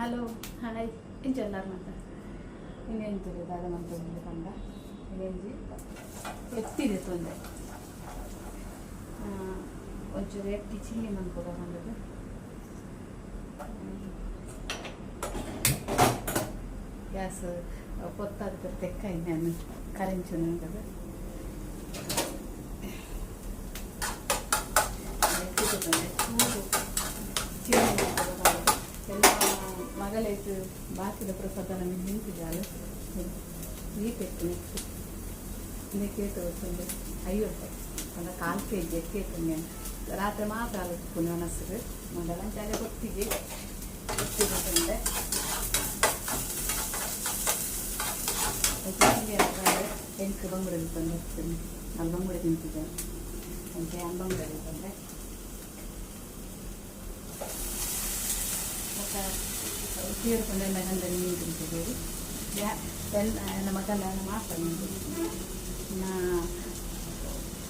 Hello hi ಇಂಚು ಎಲ್ಲಾರು ಮಾತಾಡ ಇನ್ನೇನು ತಿಳಿದಾಗ ನಮ್ಮ ಕಂಡ. ಇನ್ನೇಂಜಿ ಎತ್ತಿದೆ ತೊಂದರೆ. ಒಂಚೂರು ಎತ್ತಿ ಚಿಲ್ಲಿ ಮನ್ಕೋದ ಬಂದದ್ದು. ಗ್ಯಾಸ್, ಕೊತ್ತಾದ ತೆಕ್ಕ ಇನ್ನೇನು ಕರೆಂಚು ನಂಗದು ಎತ್ತಿದೆ ತೊಂದರೆ. ಆಗಲೇ ಬಾಕಿದ ಪ್ರಸಾದನ ನಿಂತಿದ್ದಾಳೆ ನೀಟ್ ಕೇಕ್ ನೆಕ್ಸ್ಟ್ இந்த கேக்கு வந்து ஐயப்பன் அந்த ಕಾಲು ಕೆ ಜಿ ಕೇಕು ರಾತ್ರಿ ಮಾತ್ರ ಅಲ್ಲಿಗೆ ಪುನಃಸಿರು ಮೊದಲ ಜಾಗ ಕೊಟ್ಟಿಗೆ ಕೊಟ್ಟಿರೋದ್ರಿಂದ ಎಂಟು ಬಂಗುಡಲ್ಲಿ ತಂದು ಹೋಗ್ತೀನಿ ಅಲ್ಲಿ ಬಂಗುಡೆ ನಿಂತಿದ್ದೇನೆ ಅಂತೆ ಅಂಬಂಗುಡಲ್ಲಿ ಬಂದರೆ ಸೇರಿಕೊಂಡೆ ನಗಂದಲ್ಲಿ ನೀಡಿದ್ದೇವೆ ಯಾ ನಮ್ಮ ಗಲ್ಲ ಮಾತ್ರ ನೀಡಿದ್ದೇವೆ ನಾ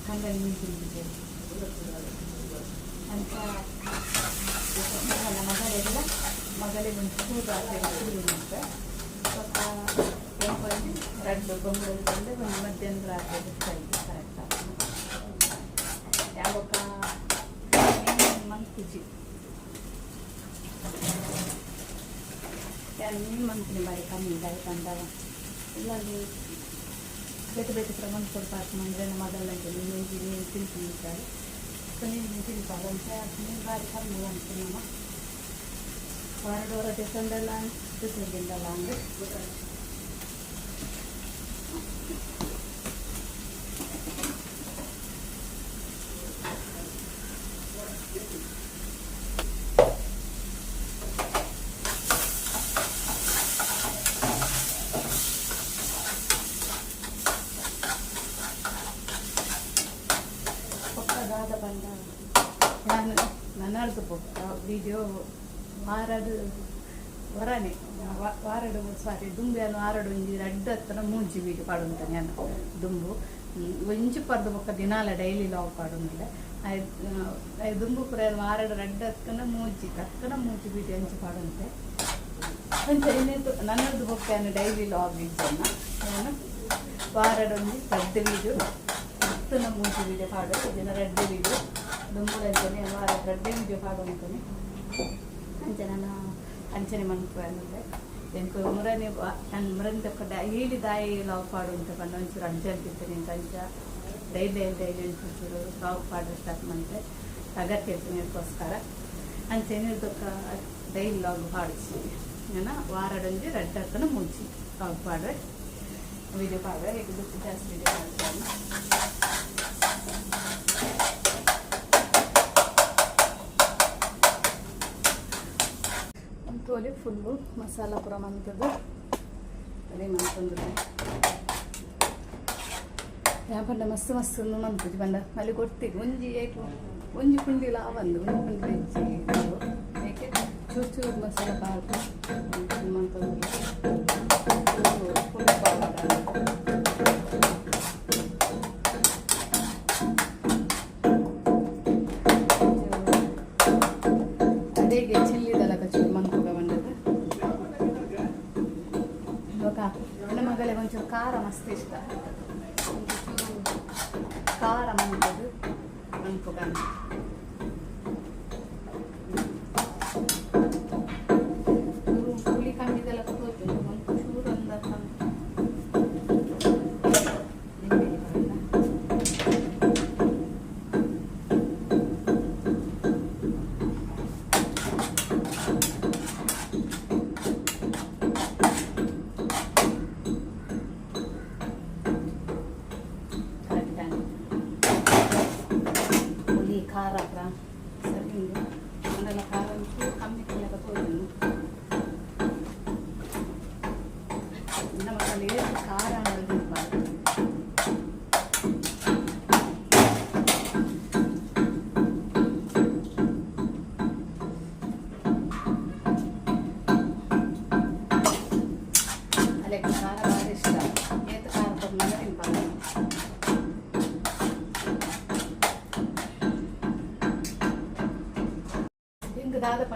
ಹಂಗಾಗಿ ನೀಡಿದ್ದೇವೆ ಅಂತ ನನ್ನ ಮಗಳೆಲ್ಲ ಮಗಳಿಗೆ ಒಂದು ಸ್ಕೂಲ್ ಅಂತ ಸ್ವಲ್ಪ ಎಂಪಲ್ಲಿ ರಡ್ಡು ಬೊಂಬಲ್ಲಿ ಬಂದು ಒಂದು ಮಧ್ಯಾಹ್ನ ರಾತ್ರಿ ಬಿಡ್ತಾ ಇದ್ದೆ ಕರೆಕ್ಟ್ ಯಾವಾಗ ಮನ್ಸಿಜಿ ಮಂತ್ನಿ ಮಾಡಿ ಕಮ್ಮಿ ಇದಾಗಿ ಬಂದಾಗ ಇಲ್ಲಾಂದ್ರೆ ಬೇರೆ ಬೇರೆ ಪ್ರಮಾಣ ಸ್ವಲ್ಪ ಹಾಕಂದ್ರೆ ನಮ್ಮ ಅದಲ್ಲಂತೆ ನೀವು ನೀವು ತಿಂತಿರ್ತಾರೆ ಸೊ ನೀವು ತಿಂತಾರಂತೆ ಅದನ್ನ ಬಾರಿ ಕಮ್ಮಿ ಅಂತೀನಿ ನಮ್ಮ ವಾರದವರ ಡಿಸೆಂಬರ್ಲ ಡಿಸೆಂಬರ್ಲ ಅಂದರೆ ಪಕ್ಕದಾದ ಪಕ್ಕ ವಿಡಿಯೋ ವಾರಡು ವರನೆ ವಾರಡು ಸಾರಿ ದುಂಬೆಯನ್ನು ಆರಡು ಒಂಜಿ ರಡ್ಡು ಹತ್ರ ಮೂಜಿ ವೀಡಿಯೋ ಪಾಡುಂತ ನಾನು ದುಂಬು ಒಂಜಿ ಪರ್ದು ಬೊಕ್ಕ ದಿನಾಲ ಡೈಲಿ ಲಾಗ್ ಪಾಡುಂದಿಲ್ಲ ದುಂಬು ಪುರ ಆರಡು ರಡ್ಡು ಹತ್ಕನ ಮೂಜಿ ಹತ್ಕನ ಮೂಜಿ ವೀಡಿಯೋ ಹಂಚಿ ಪಾಡುಂತೆ ಅಂಚ ಇನ್ನೇತು ನನ್ನದು ಬೊಕ್ಕ ಡೈಲಿ ಲಾಗ್ ಇದ್ದನ್ನ ನಾನು ವಾರಡೊಂದು ರಡ್ಡು ವೀಡಿಯೋ ಹತ್ತನ ಮೂಜಿ ವೀಡಿಯೋ ಪಾಡು ಇದನ್ನ ರಡ್ಡು ವೀಡಿಯೋ ದುಂಬುಲ ಅಂತಾನೆ ವಾರ ರಡ್ಡು ವೀಡಿಯೋ ಪಾಡು ಅಂತಾನೆ ಅಂಚ ನಾನು ಅಂಚನೆ ಮನ್ಪು ಅನ್ನೋದೆ ಎಂಕು ಮುರನೆ ನನ್ನ ಮುರಂದ ಡೈಲಿ ದಾಯಿ ಲಾವ್ ಪಾಡು ಅಂತ ಬಂದು ಒಂಚೂರು ಅಂಚ ಅಂತಿರ್ತೇನೆ ಅಂತ ಅಂಚ ಡೈಲಿ ಡೈಲಿ ಡೈಲಿ ಒಂಚೂರು ಲಾವ್ ಪಾಡು ಸ್ಟಾರ್ಟ್ ಮಾಡಿದ್ರೆ ಅಗತ್ಯ ಇರ್ತೇನೆಗೋಸ್ಕರ ಅಂಚೆನೆ ಇದಕ್ಕ ಡೈಲಿ ಲಾಗ್ ಪಾಡಿಸಿ ನಾನು ವಾರಡೊಂದು ರಡ್ಡ ಹತ್ತನ ಮುಂಚಿ ಲಾಗ್ ಪಾಡ್ರೆ ವಿಡಿಯೋ ಪಾಡ್ರೆ ಈಗ ಜಾಸ್ತಿ ವಿಡಿಯೋ ಮಾಡ್ತೀನಿ ತೋಲಿ ಫುಲ್ಲು ಮಸಾಲ ಪುರ ಮಂತದ್ದು ಅದೇ ಮಂತಂದ್ರೆ ಯಾ ಪಂಡ ಮಸ್ತ್ ಮಸ್ತ್ ಮಂತದ್ದು ಬಂದ ಮಲ್ಲಿ ಕೊಡ್ತಿಗೆ ಒಂಜಿ ಏಕು ಒಂಜಿ ಕುಂಡಿ ಲಾವ ಅಂದು ಒಂಜಿ ಕುಂಡಿ ಏಕೆ ಚೂರು ಚೂರು ಮಸಾಲ ಪಾಕು ಮಂತಂದ್ರೆ ಮಸ್ತ್ ಇಷ್ಟ ಒಂಚೂರು ಖಾರ ಮಂಕದು ಮಂಕುಗ nakaharap lang. Sabi mo, ang lalakaran ko, kami talaga.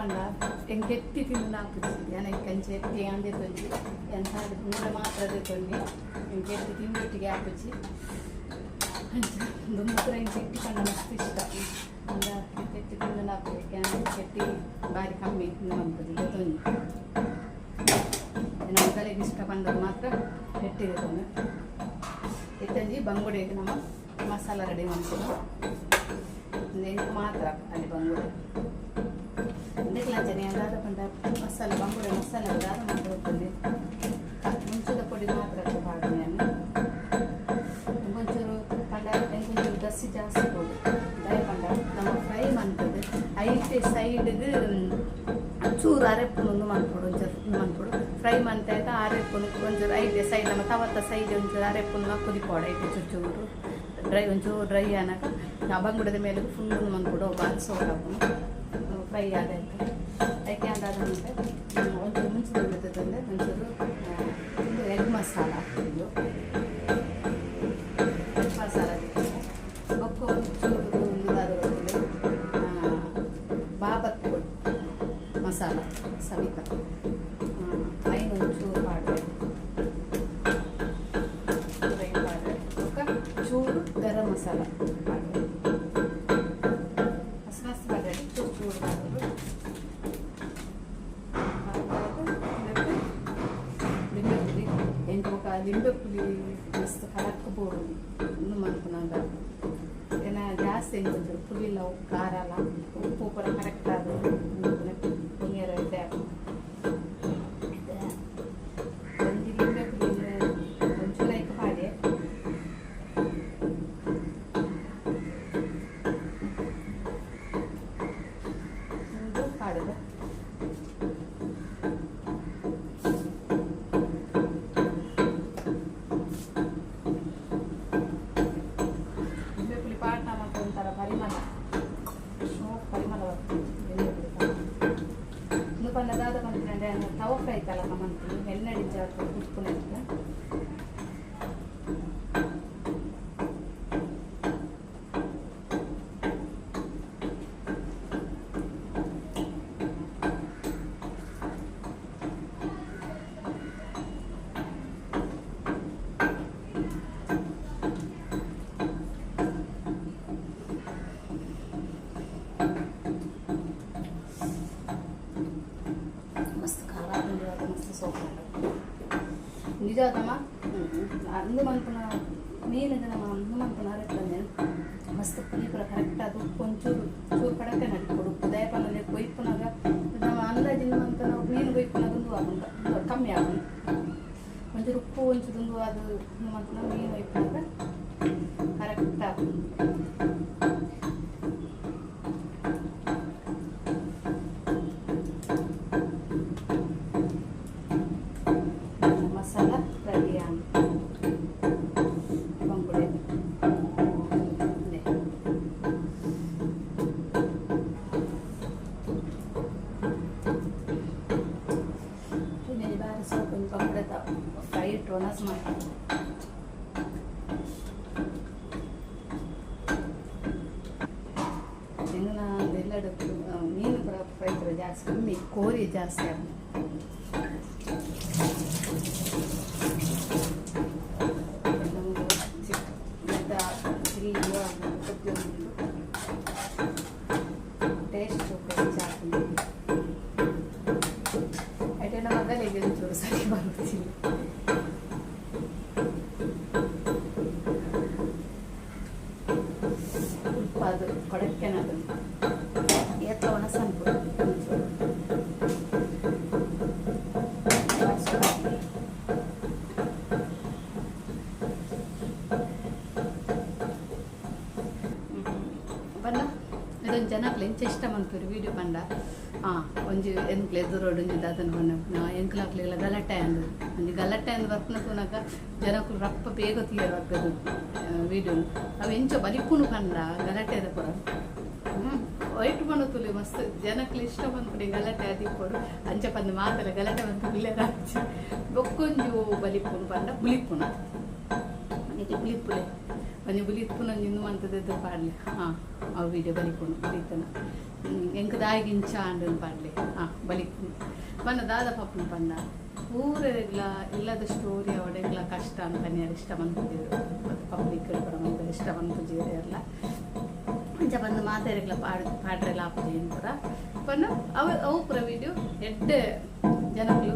ಕೆತ್ತಿ ತಿಂದು ನಾಪುಜಿ ನನಗೆ ಕಂಚೆ ಎತ್ತಿ ಅಂದೆ ತೊಂಜಿ ಎಂತ ಮೂಲ ಮಾತ್ರ ತೊಂಡಿ ಕೆತ್ತಿ ತಿಂದೊಟ್ಟಿಗೆ ಆಪುಜಿ ದುಂಬುತ್ರ ಹಿಂಗೆ ಕೆಟ್ಟಿಕೊಂಡು ಮಸ್ತ್ ಇಷ್ಟ ಅಂದ ಕೆತ್ತಿ ತಿಂದು ನಾಪುಜಿ ಕೆಟ್ಟಿ ಬಾರಿ ಕಮ್ಮಿ ನಮ್ಮದು ತೊಂಜಿ ನಮ್ಮ ತಲೆಗೆ ಇಷ್ಟ ಬಂದದ್ದು ಮಾತ್ರ ಕೆಟ್ಟಿದೆ ತೊಂದು ಇತ್ತಂಜಿ ಬಂಗುಡೆಗೆ ನಮ್ಮ ಮಸಾಲ ರೆಡಿ ಮಾಡ್ಕೊಂಡು ನೆನಪು ಮಾತ್ರ ಅಲ್ಲಿ ಬಂಗುಡೆ ಅಂದಕ್ಲಾಂಚನೆ ಅದಾದ ಪಂಡ ಮಸಾಲ ಬಂಗುಡೆ ಮಸಾಲ ಅದಾದ ಮಾತ್ರ ಹೋಗ್ತದೆ ಮುಂಚದ ಪೊಡಿ ಮಾತ್ರ ಹಾಕ್ತೀನಿ ನಾನು ಒಂಚೂರು ಪಂಡ ಒಂಚೂರು ದಸಿ ಜಾಸ್ತಿ ಹೋಗಿ ದಯ ಪಂಡ ನಮ್ಮ ಫ್ರೈ ಮಾಡ್ತದೆ ಐತೆ ಸೈಡ್ಗೆ ಚೂರು ಅರೆಪ್ಪುನೊಂದು ಮಾಡ್ಕೊಡು ಒಂಚೂರು ಮಾಡ್ಕೊಡು ಫ್ರೈ ಮಾಡ್ತಾಯ್ತ ಅರೆಪ್ಪುನು ಒಂಚೂರು ಐತೆ ಸೈಡ್ ನಮ್ಮ ತವತ್ತ ಸೈಡ್ ಒಂಚೂರು ಅರೆಪ್ಪುನ ಕುದಿಪೋಡ ಐತೆ ಚೂರು ಚೂರು ಡ್ರೈ ಒಂಚೂರು ಡ್ರೈ ಅನ್ನಕ ಆ ಬಂಗುಡದ ಮೇಲೆ ಫುಲ್ ಮಾಡ್ಕೊಡು ಬಾಲ್ಸೋ ಫ್ರೈ ಆದಾಯ್ತು ಯಾಕೆ ಒಂಚೂರು ಮುಂಚೆ ಬಿಡ್ತದಂದ್ರೆ ಒಂಚೂರು ಎಗ್ ಮಸಾಲ ಹಾಕ್ತಿದ್ದು ಎಗ್ ಮಸಾಲ ಬೊಕ್ಕು ಒಂಚೂರು ಬಾಬತ್ ಮಸಾಲ, ಸವಿತ. ಐನು ಒಂಚೂರು ಮಾಡಬೇಕು ಫ್ರೈ ಮಾಡಬೇಕು ಚೂರು ಗರಂ ಮಸಾಲ ಮಾಡಬೇಕು ಹಸಿ ಮಸ್ತ್ ಮಾಡಬೇಕು ಚೂರು ಚೂರು ಎಂಟು ಮುಖ ಲಿಂಬೆ ಪುಡಿ ಮಸ್ತ್ ಕಲಕ್ ಬೋಡು ಇನ್ನು ಮಾಡ್ಕೊಂಡಾಗ ಏನ ಜಾಸ್ತಿ ಏನು ಬಂದರು ಪುಡಿ ಇಲ್ಲ ಉಪ್ಪು ಖಾರ ಅಲ್ಲ ಉಪ್ಪು ಪೂರ ಕರೆಕ್ಟ್ ಆದ ಪಂಡದಾದ ಐತಲ್ಲ ನಮ್ಮಂತ ಫ್ರೈ ತಲ ಮಂತ್ರಿ ಅಂದು ಮನ್ಪುನ ಮೀನು ನಮ್ಮ ಮನ್ಪುನ ಅರಟ್ಟಂದೆ ಮಸ್ತ್ ಪುಳಿ ಪುರ ಕರೆಕ್ಟ್ ಅದು ಉಪ್ಪು ಒಂಚೂರು ಚೂರು ಕಡಕೆ ನಡಿಕೊಡು ಉಪ್ಪು ದಯಪನಲ್ಲಿ ಕೊಯ್ಪುನಾಗ ನಮ್ಮ ಅಂದಾಜಿನ ಅಂತ ನಾವು ಮೀನು ಕೊಯ್ಪುನಾಗ ಒಂದು ಆಗುಂಟ. ಕಮ್ಮಿ ಆಗುಂಟ. ಒಂಚೂರು ಉಪ್ಪು ಒಂಚೂರು ಅದು ಮಂತನ ಮೀನು ಕೊಯ್ಪುನಾಗ ಕರೆಕ್ಟ್ ಆಗುಂಟು. வித்தியாசமாக இருக்கும் என்ன ಬೆಲ್ಲದ ಮೀನು ಕೂಡ ಫ್ರೈ ಕೂಡ ಜಾಸ್ತಿ ಕಮ್ಮಿ ಕೋರಿ ಜಾಸ್ತಿ ಆಗುತ್ತೆ ಎಂಚ ಇಷ್ಟ ಮನ್ಪುರಿ ವಿಡಿಯೋ ಪಂಡ ಹಾಂ ಒಂಜಿ ಎಂಕ್ಲೆ ಎದುರೋಡು ಒಂಜಿ ಅದನ್ನು ಬನ್ನ ಎಂಕ್ಲಾಕ್ಲೆಲ್ಲ ಗಲಾಟೆ ಅಂದು ಒಂಜಿ ಗಲಾಟೆ ಅಂದು ಬರ್ಪುನ ತೂನಗ ಜನಕ್ಕಲು ರಪ್ಪ ಬೇಗ ತೀಯರ್ ಬರ್ಗದು ವಿಡಿಯೋ. ಅವು ಎಂಚ ಬಲಿಪುನು ಕಂಡ ಗಲಾಟೆದ ಪುರ. ಹ್ಞೂ ವೈಟ್ ತುಲಿ ಮಸ್ತ್ ಜನಕ್ಕೆ ಇಷ್ಟ ಬಂದ್ಬಿಡಿ ಗಲಾಟೆ ಅದಿಪ್ಪಡು ಅಂಚ ಪಂದ ಮಾತಲ್ಲ, ಗಲಾಟೆ ಬಂದು ಬಿಲ್ಲೆದ ಹಚ್ಚಿ. ಬೊಕ್ಕೊಂಜು ಬಲಿಪ್ಪುನು ಪಂಡ ಬುಲಿಪ್ಪುನ ಇದು ಬುಲಿಪುಲೆ ಒಂಜಿ ಬುಲಿಪುನ ಇಂದು ಮಂತದ್ದು ಪಾಡ್ಲೆ. ಹಾಂ. ಅವು ವಿಡಿಯೋ ಬಲಿಕೊಂಡು ಬಲಿತನ ಎಂಕ್ ದಾಯಿಗಿಂಚ ಅಂಡು ಪಾಡ್ಲೆ. ಹಾಂ ಬಲಿ ಬನ್ನ ದಾದ ಪಪ್ಪನ ಪಂಡ ಊರೆಗ್ಲ ಇಲ್ಲದ ಸ್ಟೋರಿ ಅವಡೆಗ್ಲ ಕಷ್ಟ ಅಂತ ನೀರು ಇಷ್ಟ ಬಂದಿದ್ರು ಮತ್ತು ಪಬ್ಲಿಕ್ ಕೂಡ ಇಷ್ಟ ಬಂದಿದ್ದೀರಿ ಎಲ್ಲ. ಅಂಚ ಬಂದು ಮಾತಾಡಿಗ್ಲ ಪಾಡ್, ಪಾಡ್ರೆಲ್ಲ ಆಪುಜಿ ಪೂರ. ಬನ್ನ ಅವ, ಅವು ಪುರ ವಿಡಿಯೋ ಎಡ್ಡೆ ಜನಗಳು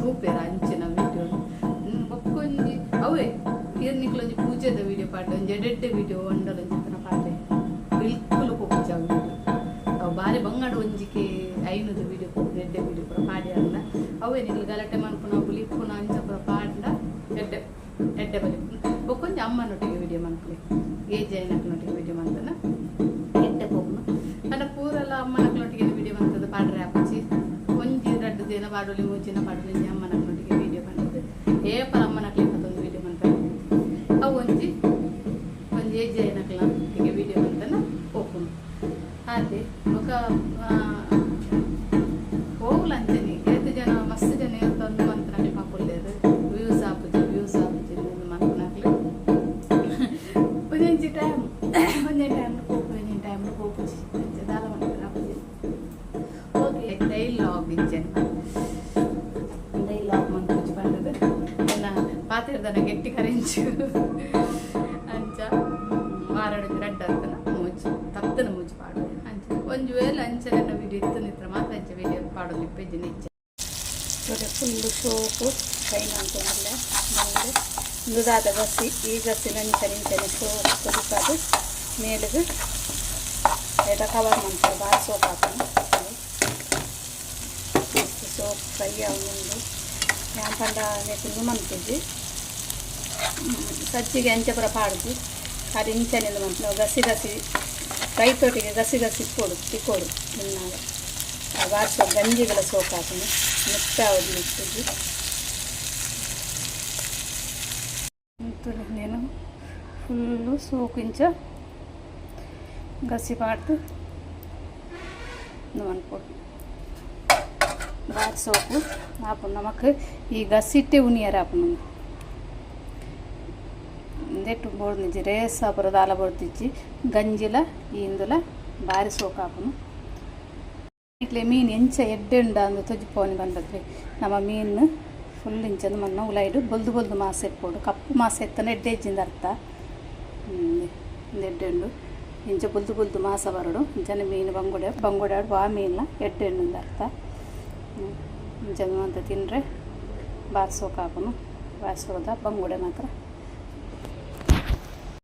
ತೂಪೇರ ಅಂಚಿನ ವಿಡಿಯೋ ಬೊಕ್ಕೊಂಜಿ ಅವೇ ಇರ್ನಿಕ್ಲೊಂಜಿ ಪೂಜೆದ ವೀಡಿಯೋ ಪಾಡ್ಡೆ ಒಂಜಿ ಎಡೆಡ್ಡೆ ವಿಡಿಯೋ ಒಂಡಲೊಂಜಿ ಬಂಗಾಡು ಒಂಜಿಕೆ ಐನದ ವಿಡಿಯೋ ಎಡ್ಡೆ ವಿಡಿಯೋ ಪೂರ ಪಾಡ್ಯಾರಲ್ಲ ಅವೇ ನಿಲ್ಲು ಗಲಾಟೆ ಮನ್ಪುನ ಬುಲಿಪ್ಪುನ ಅಂಚ ಪೂರ ಪಾಡ್ಡ ಎಡ್ಡೆ ಎಡ್ಡೆ ಬಲಿ. ಬೊಕ್ಕೊಂಜಿ ಅಮ್ಮನೊಟ್ಟಿಗೆ ವಿಡಿಯೋ ಮನ್ಪುಲಿ ಏಜ್ ಐನಕ್ನೊಟ್ಟಿಗೆ ವಿಡಿಯೋ ಮಂತನ ಎಡ್ಡೆ ಪೋಪುನ ನನ್ನ ಪೂರೆಲ್ಲ ಅಮ್ಮನಕ್ನೊಟ್ಟಿಗೆ ವಿಡಿಯೋ ಮಂತದ ಪಾಡ್ರೆ ಆಪುಜಿ ಒಂಜಿ ರಡ್ಡು ದಿನ ಪಾಡೋಲಿ ಮೂಜಿನ ಪಾಡೋಲಿ ಅಮ್ಮನಕ್ನೊಟ್ಟಿಗೆ ವಿಡಿಯೋ ಏ ಏಪಲ ಅಮ್ಮನಕ್ಲಿ ಮತ್ತೊಂದು ವಿಡಿಯೋ ಮಂತ ಅವು ಒಂಜಿ ಒಂಜಿ ಏಜ್ ಐನಕ್ಲೊಟ್ಟಿಗೆ ಅದನ್ನು ಗೆಟ್ಟಿ ಕರೆಂಚು ಅಂಚ ವಾರಡು ರಡ್ಡ ಅಂತನ ಮೂಜು ತಪ್ಪನ ಮೂಜು ಪಾಡು ಅಂಚ ಒಂದು ವೇಳೆ ಅಂಚೆ ನನ್ನ ವೀಡಿಯೋ ಇತ್ತು ನಿತ್ರ ಮಾತ್ರ ಅಂಚೆ ವೀಡಿಯೋ ಪಾಡು ನಿಪ್ಪೆಜ್ಜಿ ನಿಚ್ಚ ಫುಲ್ಲು ಸೋಪು ಕೈನ ಅಂತ ಮಲ್ಲ ಮುಂದೆ ಮೃದಾದ ಗಸಿ ಈ ಗಸಿ ನಂಚರಿಂಚನೆ ಸೋಪು ಕುದಿಪಾದು ಮೇಲಿಗೆ ಎಡ ಕವರ್ ಮಾಡ್ತಾರೆ ಭಾಳ ಸೋಪ್ ಹಾಕೊಂಡು ಸೋಪ್ ಫ್ರೈ ಆಗಿ ಯಾಕಂದ್ರೆ ನೆತ್ತಿನ ಮಂತಿದ್ವಿ ಸಜ್ಜಿಗೆ ಅಂಚೆ ಪುರ ಪಾಡ್ದು ಅದು ಇಂಚನೆಂದು ಮಂತು ಗಸಿ ಗಸಿ ರೈತೊಟ್ಟಿಗೆ ಗಸಿ ಗಸಿ ಕೊಡು ತಿಕ್ಕೊಡು ತಿನ್ನಾಗ ಆ ಬಾರ್ಸೋ ಗಂಜಿಗಳ ಸೋಕು ಹಾಕೊಂಡು ಮಿಕ್ಸ್ ಆಗೋದು ಇಟ್ಟಿದ್ದು నేను ఫుల్ సోకించ గసి పాడుతూ నువ్వు అనుకోడు ಬಾತ್ ಸೋಪು ಆಪು ನಮಕ್ ಈ ಗಸಿಟ್ಟೆ ಉನಿಯರ ಆಪು ನಮ್ಗೆ ನಿಜ ರೇಸ್ ಆಪುರ ದಾಲ ಬೋಡ್ತಿಜ್ಜಿ, ಗಂಜಿಲ ಇಂದುಲ ಬಾರಿ ಸೋಕು ಆಪುನು ಇಟ್ಲೆ ಮೀನು ಎಂಚ ಎಡ್ಡೆ ಉಂಡ ಅಂದು ತೊಜ್ಜಿಪೋನಿ ಬಂದದ್ರಿ. ನಮ್ಮ ಮೀನು ಫುಲ್ ಇಂಚಂದು ಮನ್ನ ಉಲಾಯ್ಡು ಬೊಲ್ದು ಬೊಲ್ದು ಮಾಸ ಎಪ್ಪೋಡು. ಕಪ್ಪು ಮಾಸ ಎತ್ತನ ಎಡ್ಡೆ ಇಜ್ಜಿಂದ ಅರ್ಥ. ಎಡ್ಡೆ ಉಂಡು. ಇಂಚ ಬುಲ್ದು ಬುಲ್ದು ಮಾಸ ಬರಡು. ಇಂಚನ ಮೀನು ಬಂಗುಡೆ ಬಂಗುಡಾಡು ಬಾ ಮೀನ ಎಡ್ಡೆ ಉಂಡು ಅರ್ಥ. ಇಂಚನು ಅಂತ ತಿಂದರೆ ಬಾರ್ಸೋಕೆ ಹಾಕೋನು. ಬಾರ್ಸೋದ ಬಂಗುಡೆ ಮಾತ್ರ.